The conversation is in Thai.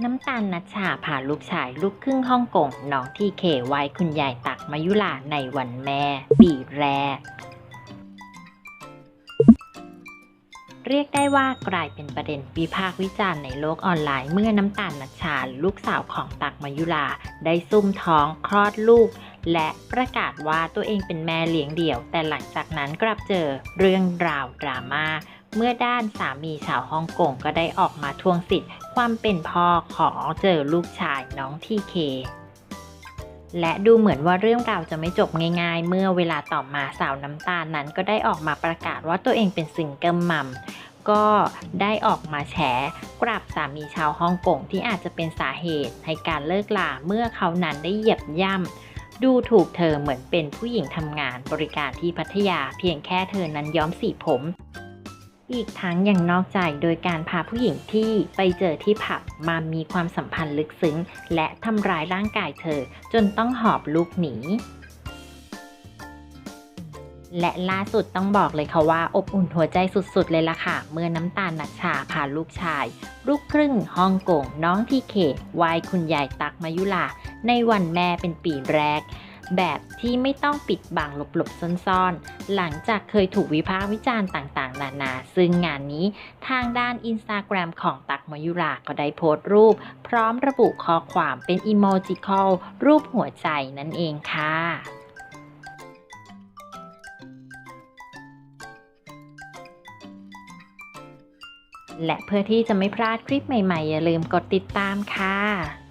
น้ำตาลนัชชาพาลูกชายลูกครึ่งฮ่องกงน้องที่เคไว้คุณยายตักมายุลาในวันแม่ ปีแรก เรียกได้ว่ากลายเป็นประเด็นวิพากษ์วิจารณ์ในโลกออนไลน์เมื่อน้ำตาลนัชชาลูกสาวของตักมายุลา ได้ซุ่มท้องคลอดลูก และประกาศว่าตัวเองเป็นแม่เลี้ยงเดี่ยว แต่หลังจากนั้นกลับเจอเรื่องราวดราม่า เมื่อด้านสามีชาวฮ่องกงก็ได้ออกมาทวงสิทธิ์ความเป็นพ่อของเจอลูกชายน้องทีเคและดูเหมือนว่าเรื่องราวจะไม่จบง่ายๆ เมื่อเวลาต่อมาสาวน้ำตาลนั้นก็ได้ออกมาประกาศว่าตัวเองเป็นซิงเกิลมัมก็ได้ออกมาแฉกลับสามีชาวฮ่องกงที่อาจจะเป็นสาเหตุให้การเลิกลาเมื่อเขานั้นได้เหยียบย่ำดูถูกเธอเหมือนเป็นผู้หญิงทำงานบริการที่พัทยาเพียงแค่เธอนั้นย้อมสีผม อีกทั้งยังนอกใจโดยการพาผู้หญิงที่ไปเจอที่ผับมามีความสัมพันธ์ลึกซึ้ง และทำร้ายร่างกายเธอ จนต้องหอบลูกหนีและล่าสุดต้องบอกเลยค่ะว่า อบอุ่นหัวใจสุด ๆ เลยล่ะค่ะ เมื่อน้ำตาลนัชชาพาลูกชาย ลูกครึ่งฮ่องกงน้องทีเขตวายคุณยายตักมายุลา ในวันแม่เป็นปีแรก แบบที่ไม่ต้องปิดบังหลบๆซ่อนๆ หลังจากเคยถูกวิพากษ์วิจารณ์ต่างๆ นานา ซึ่งงานนี้ทางด้านอินสตาแกรมของตักมายุราก็ได้โพสต์รูป พร้อมระบุข้อความเป็นอีโมจิคอลรูปหัวใจนั่นเองค่ะและเพื่อที่จะไม่พลาดคลิปใหม่ๆ อย่าลืมกดติดตามค่ะ